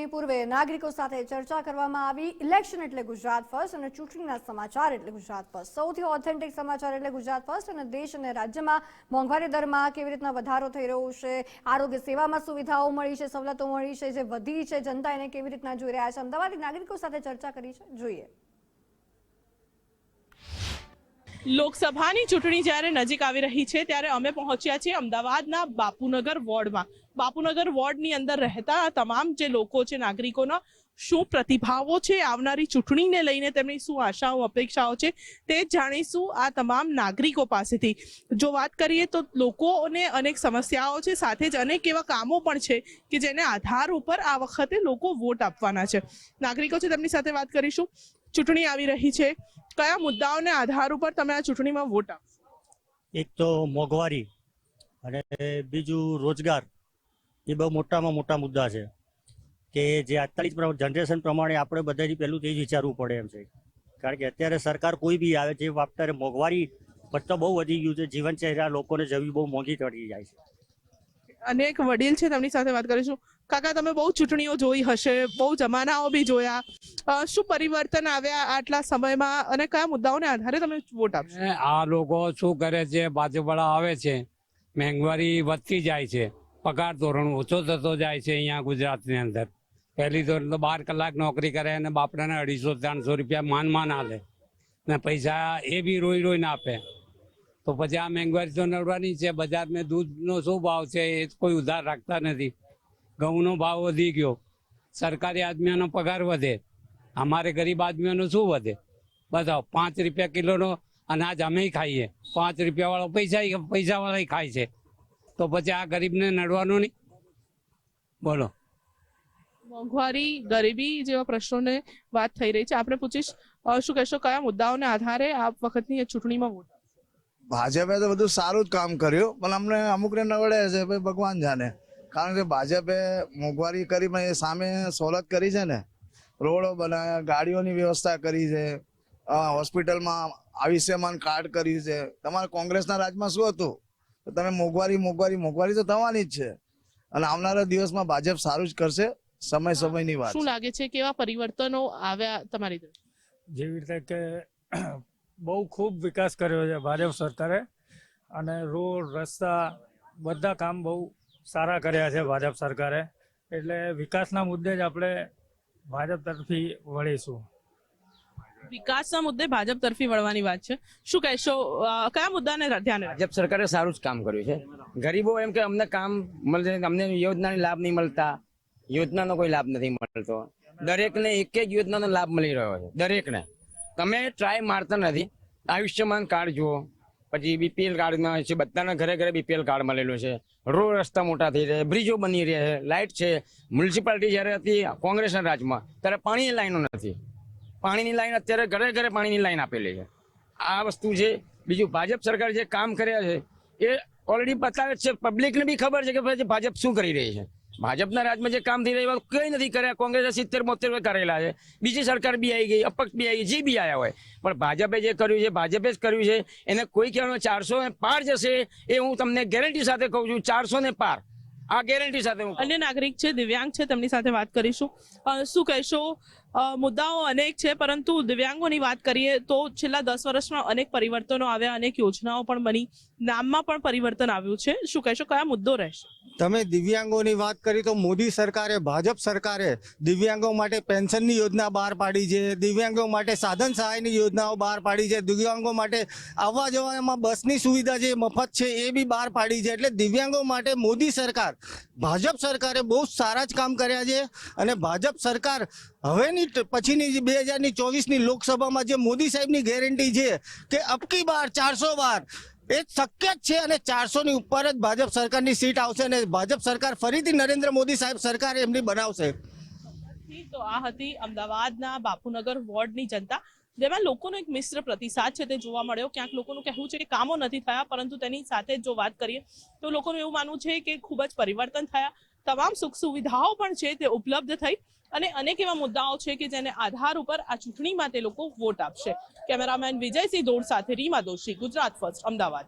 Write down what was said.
ચૂંટણી પૂર્વે નાગરિકો સાથે ચર્ચા કરવામાં આવી. ઇલેક્શન એટલે ગુજરાત ફર્સ્ટ અને ચૂંટણીના સમાચાર એટલે ગુજરાત ફર્સ્ટ સૌથી ઓથેન્ટિક સમાચાર એટલે ગુજરાત ફર્સ્ટ અને દેશ અને રાજ્યમાં મોંઘવારી દરમાં કેવી રીતના વધારો થઈ રહ્યો છે? આરોગ્ય સેવામાં સુવિધાઓ મળી છે, સવલતો મળી છે, જે વધી છે, જનતા એને કેવી રીતના જોઈ રહ્યા છે? અમદાવાદની નાગરિકો સાથે ચર્ચા કરી છે. જોઈએ. લોકસભાની ચૂંટણી જ્યારે નજીક આવી રહી છે, ત્યારે અમે પહોંચ્યા છીએ અમદાવાદના બાપુનગર વોર્ડમાં. બાપુનગર વોર્ડની અંદર રહેતા તમામ જે લોકો છે, નાગરિકોના શું પ્રતિભાવો છે, આવનારી ચૂંટણીને લઈને તેમની શું આશાઓ, અપેક્ષાઓ છે, તે જાણીશું આ તમામ નાગરિકો પાસેથી. જો વાત કરીએ તો લોકોને અનેક સમસ્યાઓ છે, સાથે જ અનેક એવા કામો પણ છે કે જેને આધાર ઉપર આ વખતે લોકો વોટ આપવાના છે. નાગરિકો છે, તેમની સાથે વાત કરીશું. ચૂંટણી આવી રહી છે. કયા મુદ્દાઓને આધાર ઉપર તમે આ ચૂંટણીમાં વોટ આપશો? એક તો મોંઘવારી અને બીજું રોજગાર. એ બહુ મોટામાં મોટા મુદ્દા છે કે જે આજકાલની જનરેશન પ્રમાણે આપણે બધાથી પહેલું તે જ વિચારવું પડે એમ છે. કારણ કે અત્યારે સરકાર કોઈ બી આવે, જે અત્યારે મોંઘવારી પત્તો બહુ વધી ગયું છે. જીવનચર્યા લોકોને જવી બહુ મોંઘી ચડી જાય છે. અનેક વડીલ છે, તેમની સાથે વાત કરીશું. કાકા, તમે બહુ ચૂંટણીઓ જોઈ હશે, બહુ જમાનાઓ બી જોયા. શું પરિવર્તન આવ્યા આટલા સમયમાં અને કયા મુદ્દાઓને આધારે તમે વોટ આપશો? આ લોકો શું કરે છે ભાજપવાળા આવે છે, મોંઘવારી વધતી જાય છે, પગાર ધોરણ ઓછો થતો જાય છે અહીંયા ગુજરાતની અંદર. પહેલી ધોરણ તો બાર કલાક નોકરી કરે અને બાપડાને અઢીસો, ત્રણસો રૂપિયા માન માન આલે ને પૈસા એ બી રોઈ રોઈને આપે. તો પછી આ મોંઘવારી તો નડવાની છે બજારમાં દૂધનો શું ભાવ છે એ કોઈ ઉધાર રાખતા નથી. ઘઉંનો ભાવ વધી ગયો. સરકારી આદમીઓનો પગાર વધે. અમારે ગરીબ આદમીઓનો શું વધે? બતાવો, પાંચ રૂપિયા કિલોનો અનાજ અમે ખાઈએ. પાંચ રૂપિયા વાળો પૈસા પૈસા વાળા ખાય છે. તો પછી આ ગરીબને નડવાનું નહીં? બોલો. મોંઘવારી, ગરીબી જેવા પ્રશ્નોને વાત થઈ રહી છે. આપણે પૂછીશ શું કહેશો, કયા મુદ્દાઓને આધારે આ વખતની ચૂંટણીમાં વોટ? ભાજપે તો બધું સારું જ કામ કર્યું પણ અમને અમુકને નવડે છે ભાઈ ભગવાન જાણે. કારણ કે ભાજપે મોંઘવારી કરી પણ એ સામે સવલત કરી છે ને. રોડો બનાવ્યા ગાડીઓની વ્યવસ્થા કરી છે હોસ્પિટલમાં આયુષ્યમાન કાર્ડ કર્યું છે. તમારે કોંગ્રેસના રાજમાં શું હતું? તો તમે મોંઘવારી મોંઘવારી મોંઘવારી તો થવાની જ છે. અને આવનારા દિવસમાં ભાજપ સારું જ કરશે સમય સમયની વાત શું લાગે છે કેવા પરિવર્તનો આવ્યા તમારી જેવી રીતે કે બહુ ખૂબ વિકાસ કર્યો છે ભાજપ સરકારે. અને રોડ રસ્તા બધા કામ બહુ સારા કર્યા છે ભાજપ સરકારે. એટલે વિકાસના મુદ્દે જ આપણે ભાજપ તરફી વળીશું. વિકાસના મુદ્દે ભાજપ તરફી વળવાની વાત છે. શું કહેશો? કયા મુદ્દાને ધ્યાને ભાજપ સરકારે સારું જ કામ કર્યું છે. ગરીબો એમ કે અમને કામ મળશે અમને યોજનાની લાભ નહીં મળતા. યોજનાનો કોઈ લાભ નથી મળતો. દરેકને એક એક યોજનાનો લાભ મળી રહ્યો છે. દરેકને. તમે ટ્રાય મારતા નથી. આયુષ્યમાન કાર્ડ જુઓ. પછી બીપીએલ કાર્ડમાં છે, બધાના ઘરે ઘરે બીપીએલ કાર્ડ મળેલું છે. રોડ રસ્તા મોટા થઈ રહ્યા બ્રિજો બની રહ્યા છે લાઇટ છે. મ્યુનિસિપાલિટી જ્યારે હતી કોંગ્રેસના રાજમાં, ત્યારે પાણીની લાઈનો નથી. પાણીની લાઈન અત્યારે ઘરે ઘરે પાણીની લાઈન આપેલી છે. આ વસ્તુ છે, બીજું ભાજપ સરકાર જે કામ કર્યા છે, એ ઓલરેડી બતાવે છે પબ્લિકને બી ખબર છે કે ભાજપ શું કરી રહી છે. ભાજપના રાજમાં જે કામ થઈ રહ્યું કંઈ નથી કર્યા. કોંગ્રેસે સિત્તેર બોતેર કરેલા છે. બીજી સરકાર બી આવી ગઈ, અપક્ષ બી આવી ગઈ, જે બી આવ્યા હોય. પણ ભાજપે જે કર્યું છે, ભાજપે જ કર્યું છે. એને કોઈ કહેવાનું ચારસો ને પાર જશે એ હું તમને ગેરંટી સાથે કહું છું. ચારસો ને પાર. આ ગેરંટી સાથે હું અન્ય નાગરિક છે, દિવ્યાંગ છે, તેમની સાથે વાત કરીશું. શું કહેશો? મુદ્દાઓ અનેક છે, પરંતુ દિવ્યાંગોની વાત કરીએ તો છેલ્લા દસ વર્ષમાં અનેક પરિવર્તનો આવ્યા, અનેક યોજનાઓ પણ બની. નામમાં પણ પરિવર્તન આવ્યું છે. શું કહેશો? કયા મુદ્દો રહેશે? તમે દિવ્યાંગોની વાત કરી તો મોદી સરકારે, ભાજપ સરકારે દિવ્યાંગો માટે પેન્શનની યોજના બહાર પાડી છે, દિવ્યાંગો માટે સાધન સહાયની યોજનાઓ બહાર પાડી છે, દિવ્યાંગો માટે આવવા જવામાં બસની સુવિધા જે મફત છે એ બી બહાર પાડી છે. એટલે દિવ્યાંગો માટે મોદી સરકાર, ભાજપ સરકારે બહુ સારા જ કામ કર્યા છે અને ભાજપ સરકાર હવેની પછીની બે હજારની ચોવીસની લોકસભામાં જે મોદી સાહેબની ગેરંટી છે કે અબકી બાર ચારસો બાર એ શક્ય જ છે અને ચારસો ની ઉપર જ ભાજપ સરકારની સીટ આવશે અને ભાજપ સરકાર ફરીથી નરેન્દ્ર મોદી સાહેબ સરકાર એમની બનાવશે. તો આ હતી અમદાવાદના બાપુનગર વોર્ડની જનતા, જેમાં લોકોનો એક મિશ્ર પ્રતિસાદ છે તે જોવા મળ્યો. ક્યાંક લોકોનું કહેવું છે કે કામો નથી થયા, પરંતુ તેની સાથે જો વાત કરીએ, તો લોકોનું એવું માનવું છે કે ખૂબ જ પરિવર્તન થયા. તમામ સુખ સુવિધાઓ પણ છે તે ઉપલબ્ધ થઈ અને અનેક એવા મુદ્દાઓ છે કે જેને આધાર ઉપર આ ચૂંટણીમાં તે લોકો વોટ આપશે. કેમેરામેન વિજયસિંહ દોડ સાથે રીમા દોશી, ગુજરાત ફર્સ્ટ, અમદાવાદ.